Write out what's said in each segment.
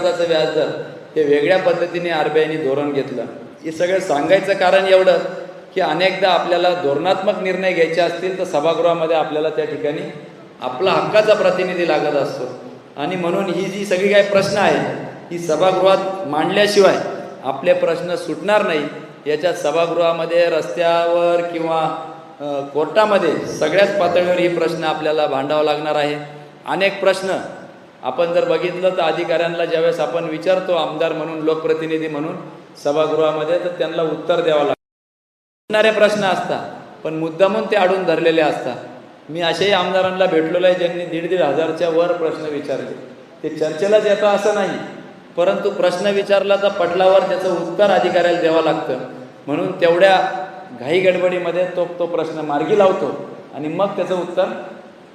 कर्जाचं व्याजदर हे वेगळ्या पद्धतीने आर बी आयने धोरण घेतलं. हे सगळं सांगायचं कारण एवढं की अनेकदा आपल्याला धोरणात्मक निर्णय घ्यायचे असतील तर सभागृहामध्ये आपल्याला त्या ठिकाणी आपला हक्काचा प्रतिनिधी लागत असतो. आणि म्हणून ही जी सगळी काही प्रश्न आहे ही सभागृहात मांडल्याशिवाय आपले प्रश्न सुटणार नाही. याच्यात सभागृहामध्ये रस्त्यावर किंवा कोर्टामध्ये सगळ्याच पातळीवर ही प्रश्न आपल्याला भांडावा लागणार आहे. अनेक प्रश्न आपण जर बघितलं तर अधिकाऱ्यांना ज्यावेळेस आपण विचारतो आमदार म्हणून लोकप्रतिनिधी म्हणून सभागृहामध्ये तर त्यांना उत्तर द्यावं लागतं. प्रश्न असतात पण मुद्दामून ते अडून धरलेले असतात. मी अशाही आमदारांना भेटलेलो आहे ज्यांनी दीड दीड हजारच्या वर प्रश्न विचारले. ते चर्चेलाच येतं असं नाही परंतु प्रश्न विचारला तर पटलावर त्याचं उत्तर अधिकाऱ्याला द्यावं लागतं. म्हणून तेवढ्या घाई गडबडीमध्ये तो तो प्रश्न मार्गी लावतो आणि मग त्याचं उत्तर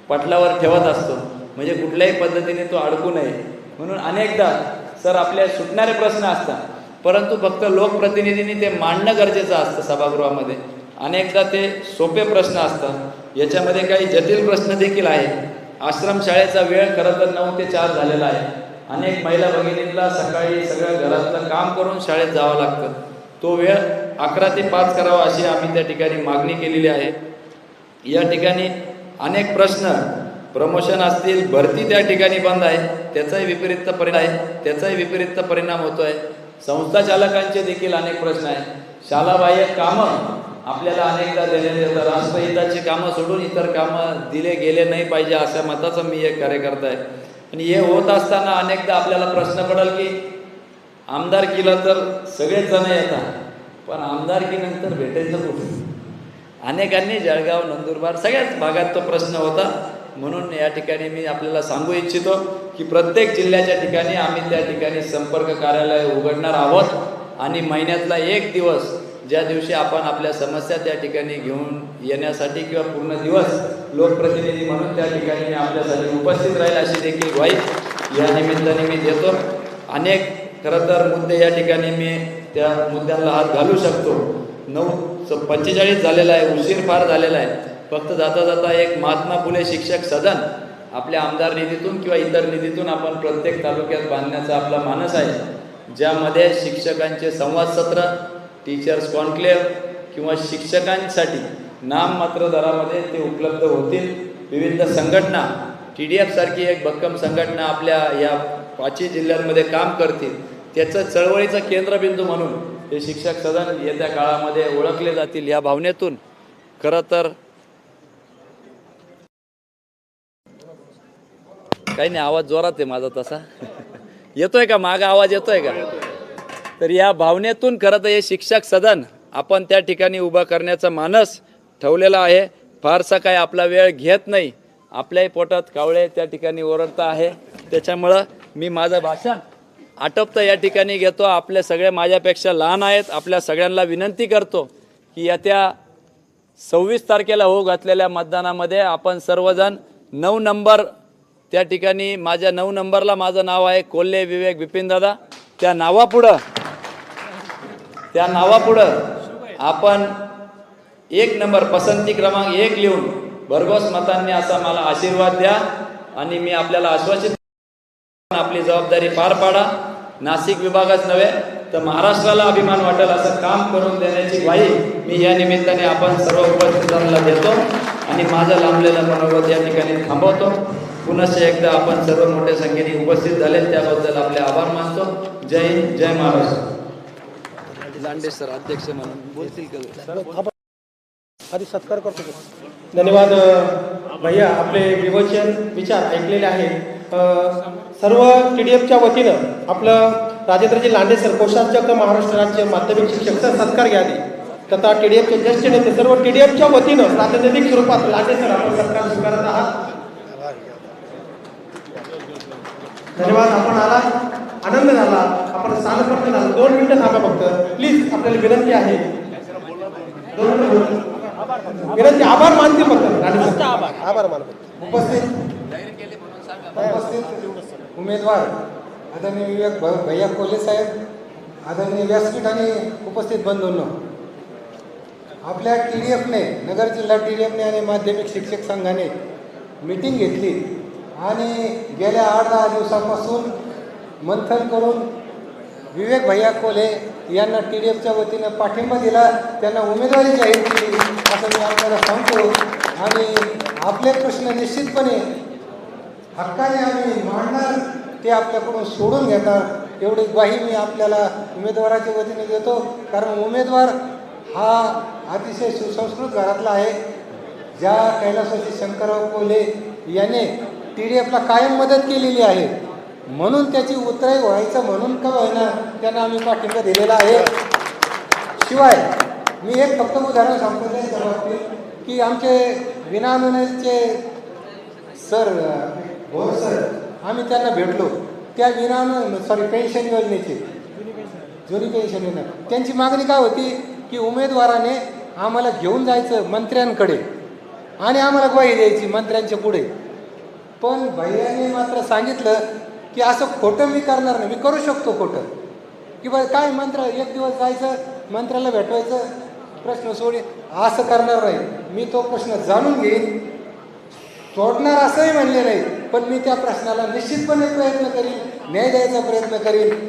पटलावर ठेवत असतो. म्हणजे कुठल्याही पद्धतीने तो अडकू नये. म्हणून अनेकदा सर आपल्या सुटणारे प्रश्न असतात परंतु फक्त लोकप्रतिनिधींनी ते मांडणं गरजेचं असतं सभागृहामध्ये. अनेकदा ते सोपे प्रश्न असतात. याच्यामध्ये काही जटिल प्रश्न देखील आहेत. आश्रमशाळेचा वेळ खरं तर नऊ ते चार झालेला आहे. अनेक महिला भगिनींना सकाळी सगळं घरातलं काम करून शाळेत जावं लागतं. तो वेळ अकरा ते पाच करावा अशी आम्ही त्या ठिकाणी मागणी केलेली आहे. या ठिकाणी अनेक प्रश्न प्रमोशन असतील भरती त्या ठिकाणी बंद आहे त्याचाही विपरीत परिणाम आहे त्याचाही विपरीत परिणाम होतो आहे संस्था चालकांचे देखील अनेक प्रश्न आहेत. शालाबाह्य कामं आपल्याला अनेकदा देण्यात येतात. राष्ट्रहिताची कामं सोडून इतर कामं दिले गेले नाही पाहिजे अशा मताचा मी एक कार्यकर्ता आहे. आणि हे होत असताना अनेकदा आपल्याला प्रश्न पडेल की आमदारकीला तर सगळेच जण येतात पण आमदारकीनंतर भेटायचं कुठे? अनेकांनी जळगाव नंदुरबार सगळ्याच भागात तो प्रश्न होता. म्हणून या ठिकाणी मी आपल्याला सांगू इच्छितो की प्रत्येक जिल्ह्याच्या ठिकाणी आम्ही त्या ठिकाणी संपर्क कार्यालय उघडणार आहोत. आणि महिन्यातला एक दिवस ज्या दिवशी आपण आपल्या समस्या त्या ठिकाणी घेऊन येण्यासाठी किंवा पूर्ण दिवस लोकप्रतिनिधी म्हणून त्या ठिकाणी मी आपल्यासाठी उपस्थित राहील अशी देखील ग्वाही या निमित्ताने मी देतो. अनेक खरं तर मुद्दे या ठिकाणी मी त्या मुद्द्यांना हात घालू शकतो. नऊ पंचेचाळीस झालेला आहे उशीर फार झालेला आहे. फक्त जाता जाता एक महात्मा फुले शिक्षक सदन आपल्या आमदार निधीतून किंवा इतर निधीतून आपण प्रत्येक तालुक्यात बांधण्याचा आपला मानस आहे. ज्यामध्ये शिक्षकांचे संवाद सत्र टीचर्स कॉन्क्लेव्ह किंवा शिक्षकांसाठी नाममात्र दरामध्ये ते उपलब्ध होतील. विविध संघटना टी डी एफसारखी एक भक्कम संघटना आपल्या या पाचही जिल्ह्यांमध्ये काम करतील. त्याचं चळवळीचं केंद्रबिंदू म्हणून हे शिक्षक सदन येत्या काळामध्ये ओळखले जातील या भावनेतून. खरं तर काही नाही आवाज जोरात आहे माझा तसा. येतोय का? मागा आवाज येतोय का? तर या भावनेतून खरं तर हे शिक्षक सदन आपण त्या ठिकाणी उभा करण्याचा मानस ठेवलेला आहे. फारसा काय आपला वेळ घेत नाही. आपल्याही पोटात कावळे त्या ठिकाणी ओरडता आहे. त्याच्यामुळं मी माझं भाषण आटपतं या ठिकाणी घेतो. आपले सगळे माझ्यापेक्षा लहान आहेत. आपल्या सगळ्यांना विनंती करतो की येत्या सव्वीस तारखेला होऊ घातलेल्या मतदानामध्ये आपण सर्वजण नऊ नंबर त्या ठिकाणी माझ्या नऊ नंबरला माझं नाव आहे कोल्हे विवेक बिपिनदादा त्या नावापुढं त्या नावापुढं आपण एक नंबर पसंती क्रमांक एक लिहून भरघोस मतांनी असा मला आशीर्वाद द्या आणि मी आपल्याला आश्वासित आपली जबाबदारी पार पाडा. नाशिक विभागच नव्हे तर महाराष्ट्राला अभिमान वाटेल असं काम करून देण्याची ग्वाही मी या निमित्ताने आपण सर्व उपस्थितांना देतो आणि माझं लांबलेलं मनोगत या ठिकाणी थांबवतो. पुनश्च एकदा आपण सर्व मोठ्या संख्येने उपस्थित झाले. त्याबद्दल आपले आभार मानतो. जय हिंद जय महाराष्ट्र. लांडे सर अध्यक्ष म्हणून. बोलतील का? आधी सत्कार करतो. धन्यवाद भैया. आपले विवचन विचार ऐकलेले आहेत. सर्व टी डी एफच्या वतीनं आपलं राजेंद्रजी लांडे सर कोषाध्यक्ष महाराष्ट्र राज्य माध्यमिक शिक्षक सर सत्कार घ्या आधी तथा टी डी एफचे ज्येष्ठ नेते सर्व टी डी एफच्या वतीनं प्रातिनिधिक स्वरूपात लांडे सर आपण सत्कार स्वीकारत आहात. धन्यवाद आपण आला. आनंद झाला. आपण सानपत्र झाला. दोन मिनिटं थांबा फक्त. प्लीज आपल्याला विनंती आहे. दोन मिनिटं. विनंती आभार मानते फक्त. आभार. मानते. उपस्थित. उपस्थित उमेदवार आदरणीय विवेक भ- भैया कोल्हे साहेब आदरणीय व्यासपीठ आणि उपस्थित बंधूंनो. आपल्या टी डी एफने नगर जिल्हा टी डी एफने आणि माध्यमिक शिक्षक संघाने मीटिंग घेतली. आणि गेल्या आठ दहा दिवसापासून मंथन करून विवेक भैया कोले यांना टी डी एफच्या वतीनं पाठिंबा दिला. त्यांना उमेदवारी जाहीर केली असं मी आपल्याला सांगतो. आणि आपले प्रश्न निश्चितपणे हक्काने आम्ही मांडणार ते आपल्याकडून सोडून घेणार एवढी ग्वाही मी आपल्याला उमेदवाराच्या वतीने देतो. कारण उमेदवार हा अतिशय सुसंस्कृत घरातला आहे. ज्या कैलासवासी शंकरराव कोले याने टी डी एफला कायम मदत केलेली आहे. म्हणून त्याची उतराई व्हायचं म्हणून का होईना त्यांना आम्ही पाठिंबा दिलेला आहे. शिवाय मी एक फक्त उदाहरण सांगतो त्या बाबतीत की आमचे विनानुनेचे सर भोर सर. आम्ही त्यांना भेटलो. त्या विनानु सॉरी पेन्शन योजनेचे. जुनी पेन्शन योजना. त्यांची मागणी काय होती की उमेदवाराने आम्हाला घेऊन जायचं मंत्र्यांकडे आणि आम्हाला ग्वाही द्यायची मंत्र्यांच्या पुढे. पण भैयाने मात्र सांगितलं की असं खोटं मी करणार नाही. मी करू शकतो खोटं. की बा काय मंत्र? एक दिवस जायचं मंत्र्याला भेटवायचं प्रश्न सोडी. असं करणार नाही. मी तो प्रश्न जाणून घेईन. सोडणार असंही म्हणले नाही पण मी त्या प्रश्नाला निश्चितपणे प्रयत्न करीन न्याय द्यायचा प्रयत्न करीन.